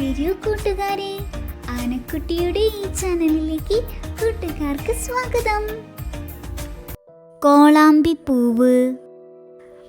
വരൂ കൂട്ടുകാരെ. ആനക്കുട്ടിയുടെ ഈ ചാനലിലേക്ക് കൂട്ടുകാർക്ക് സ്വാഗതം. കോളാമ്പി പൂവ്.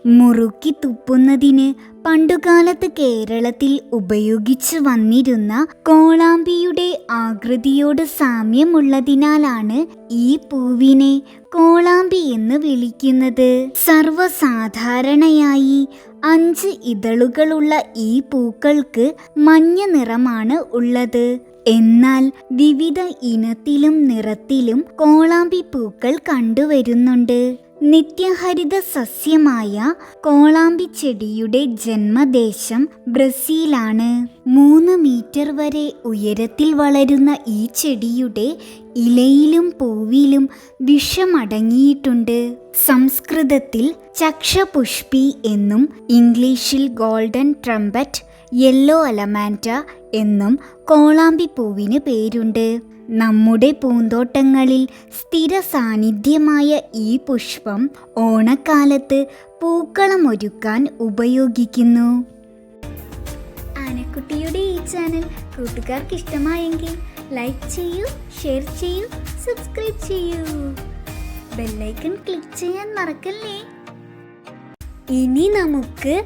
മുറുക്കി തുപ്പുന്നതിന് പണ്ടുകാലത്ത് കേരളത്തിൽ ഉപയോഗിച്ചു വന്നിരുന്ന കോളാമ്പിയുടെ ആകൃതിയോട് സാമ്യമുള്ളതിനാലാണ് ഈ പൂവിനെ കോളാമ്പി എന്ന് വിളിക്കുന്നത്. സർവസാധാരണയായി അഞ്ച് ഇതളുകളുള്ള ഈ പൂക്കൾക്ക് മഞ്ഞ നിറമാണ് ഉള്ളത്. എന്നാൽ വിവിധ ഇനത്തിലും നിറത്തിലും കോളാമ്പി പൂക്കൾ കണ്ടുവരുന്നുണ്ട്. നിത്യഹരിത സസ്യമായ കോളാമ്പി ചെടിയുടെ ജന്മദേശം ബ്രസീലാണ്. മൂന്ന് മീറ്റർ വരെ ഉയരത്തിൽ വളരുന്ന ഈ ചെടിയുടെ ഇലയിലും പൂവിലും വിഷമടങ്ങിയിട്ടുണ്ട്. സംസ്കൃതത്തിൽ ചക്ഷപുഷ്പി എന്നും ഇംഗ്ലീഷിൽ ഗോൾഡൻ ട്രംപറ്റ് യെല്ലോ അലമാന്റ എന്നും കോളാമ്പി പൂവിന് പേരുണ്ട്. നമ്മുടെ പൂന്തോട്ടങ്ങളിൽ സ്ഥിര സാന്നിധ്യമായ ഈ പുഷ്പം ഓണക്കാലത്ത് പൂക്കളമൊരുക്കാൻ ഉപയോഗിക്കുന്നു. ആനക്കുട്ടിയുടെ ഈ ചാനൽ കൂട്ടുകാർക്ക് ഇഷ്ടമായെങ്കിൽ ലൈക്ക് ചെയ്യൂ ഷെയർ ചെയ്യൂ സബ്സ്ക്രൈബ് ചെയ്യൂ. ബെല്ലൈക്കൺ ക്ലിക്ക് ചെയ്യാൻ മറക്കല്ലേ? ഇനി നമുക്ക്